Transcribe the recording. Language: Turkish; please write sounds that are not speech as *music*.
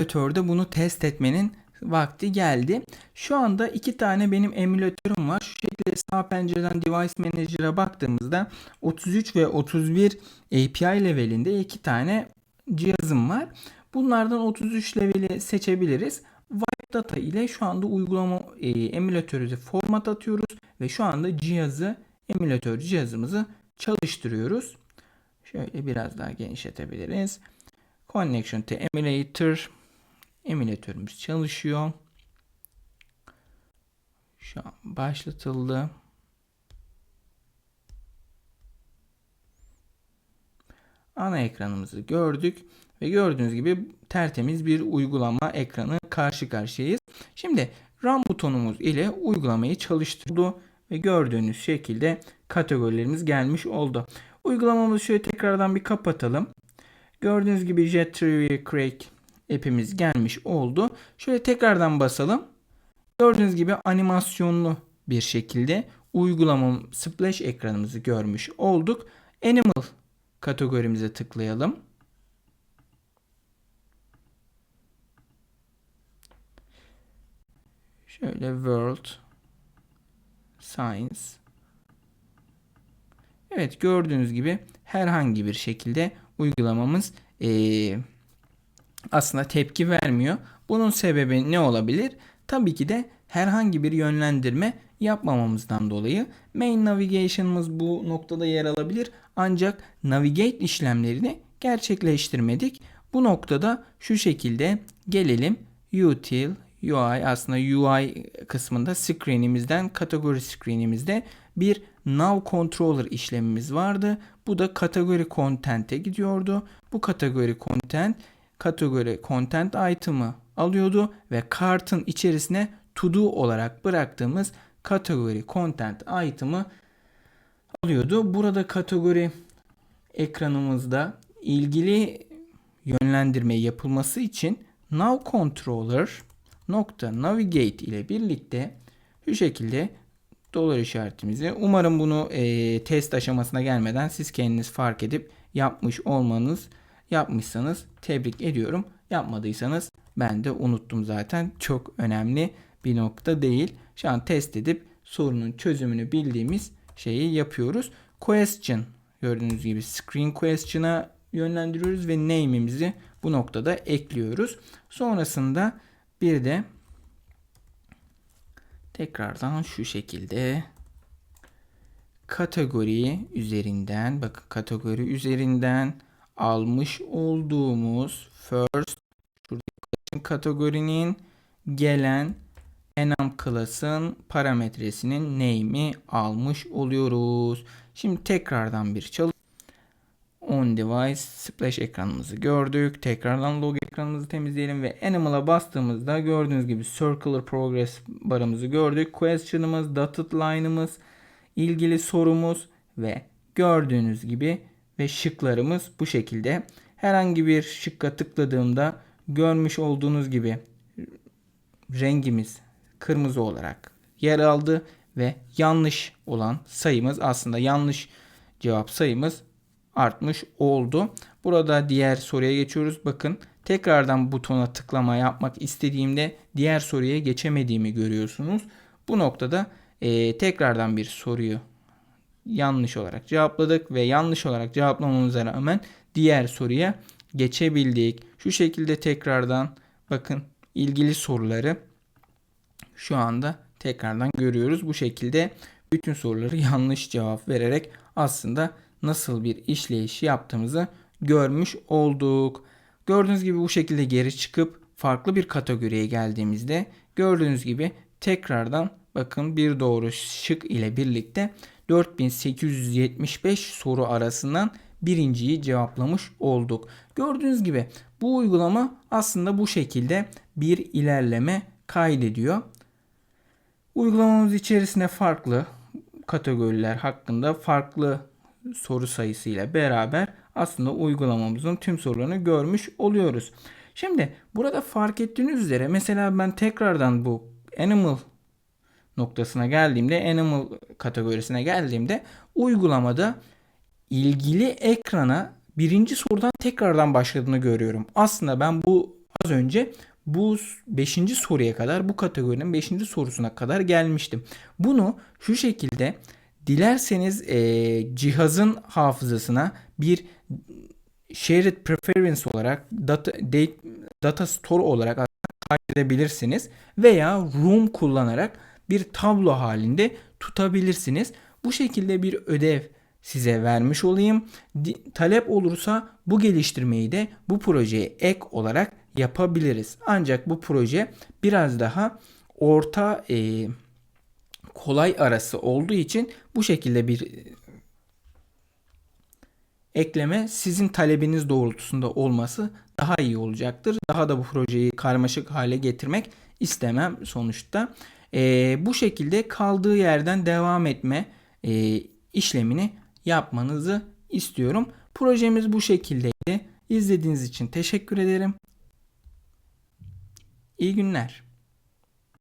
emülatörde bunu test etmenin vakti geldi. Şu anda iki tane benim emülatörüm var. Şu şekilde sağ pencereden Device Manager'a baktığımızda 33 ve 31 API levelinde iki tane cihazım var. Bunlardan 33 leveli seçebiliriz. Wipe data ile şu anda uygulama e, emülatörü format atıyoruz ve şu anda cihazı emülatör cihazımızı çalıştırıyoruz. Şöyle biraz daha genişletebiliriz. Connection to emulator emülatörümüz çalışıyor. Şu an başlatıldı. Ana ekranımızı gördük ve gördüğünüz gibi tertemiz bir uygulama ekranı karşı karşıyayız. Şimdi Run butonumuz ile uygulamayı çalıştırdı ve gördüğünüz şekilde kategorilerimiz gelmiş oldu. Uygulamamızı şöyle tekrardan bir kapatalım. Gördüğünüz gibi Jet Trivia Crack app'imiz gelmiş oldu. Şöyle tekrardan basalım. Gördüğünüz gibi animasyonlu bir şekilde uygulamam splash ekranımızı görmüş olduk. Animal kategorimize tıklayalım. Şöyle World Science Evet gördüğünüz gibi herhangi bir şekilde uygulamamız ee, aslında tepki vermiyor. Bunun sebebi ne olabilir? Tabii ki de herhangi bir yönlendirme yapmamamızdan dolayı main navigation'ımız bu noktada yer alabilir. Ancak navigate işlemlerini gerçekleştirmedik. Bu noktada şu şekilde gelelim util UI aslında UI kısmında screen'imizden kategori screen'imizde bir Now Controller işlemimiz vardı. Bu da kategori content'e gidiyordu. Bu kategori content kategori content item'ı alıyordu ve kartın içerisine to do olarak bıraktığımız kategori content item'ı alıyordu. Burada kategori ekranımızda ilgili yönlendirme yapılması için now controller nokta navigate ile birlikte şu şekilde dolar işaretimizi umarım bunu e, test aşamasına gelmeden siz kendiniz fark edip yapmış olmanız yapmışsanız tebrik ediyorum. Yapmadıysanız ben de unuttum zaten. Çok önemli bir nokta değil. Şu an test edip sorunun çözümünü bildiğimiz şeyi yapıyoruz. Question gördüğünüz gibi screen question'a yönlendiriyoruz ve name'imizi bu noktada ekliyoruz. Sonrasında bir de tekrardan şu şekilde kategori üzerinden bakın kategori üzerinden almış olduğumuz first şuradaki kategorinin gelen enum class'ın parametresinin name'i almış oluyoruz. Şimdi tekrardan bir çalış on device splash ekranımızı gördük. Tekrardan log ekranımızı temizleyelim ve animal'a bastığımızda gördüğünüz gibi circular progress barımızı gördük. Question'ımız, dotted line'ımız, ilgili sorumuz ve gördüğünüz gibi ve şıklarımız bu şekilde. Herhangi bir şıkka tıkladığımda görmüş olduğunuz gibi rengimiz kırmızı olarak yer aldı ve yanlış olan sayımız aslında yanlış cevap sayımız artmış oldu. Burada diğer soruya geçiyoruz. Bakın tekrardan butona tıklama yapmak istediğimde diğer soruya geçemediğimi görüyorsunuz. Bu noktada e, tekrardan bir soruyu yanlış olarak cevapladık ve yanlış olarak cevaplamamıza rağmen diğer soruya geçebildik. Şu şekilde tekrardan bakın ilgili soruları şu anda tekrardan görüyoruz. Bu şekilde bütün soruları *laughs* yanlış cevap vererek aslında nasıl bir işleyiş yaptığımızı görmüş olduk. Gördüğünüz gibi bu şekilde geri çıkıp farklı bir kategoriye geldiğimizde gördüğünüz gibi tekrardan bakın bir doğru şık ile birlikte 4875 soru arasından birinciyi cevaplamış olduk. Gördüğünüz gibi bu uygulama aslında bu şekilde bir ilerleme kaydediyor. Uygulamamız içerisinde farklı kategoriler hakkında farklı soru sayısıyla beraber aslında uygulamamızın tüm sorularını görmüş oluyoruz. Şimdi burada fark ettiğiniz üzere mesela ben tekrardan bu animal noktasına geldiğimde animal kategorisine geldiğimde uygulamada ilgili ekrana birinci sorudan tekrardan başladığını görüyorum. Aslında ben bu az önce bu 5. soruya kadar bu kategorinin 5. sorusuna kadar gelmiştim. Bunu şu şekilde dilerseniz eee, cihazın hafızasına bir shared preference olarak data, data store olarak kaydedebilirsiniz veya room kullanarak bir tablo halinde tutabilirsiniz. Bu şekilde bir ödev size vermiş olayım. Talep olursa bu geliştirmeyi de bu projeye ek olarak yapabiliriz. Ancak bu proje biraz daha orta e, kolay arası olduğu için bu şekilde bir ekleme sizin talebiniz doğrultusunda olması daha iyi olacaktır. Daha da bu projeyi karmaşık hale getirmek istemem sonuçta. Ee, bu şekilde kaldığı yerden devam etme e, işlemini yapmanızı istiyorum. Projemiz bu şekildeydi. İzlediğiniz için teşekkür ederim. İyi günler.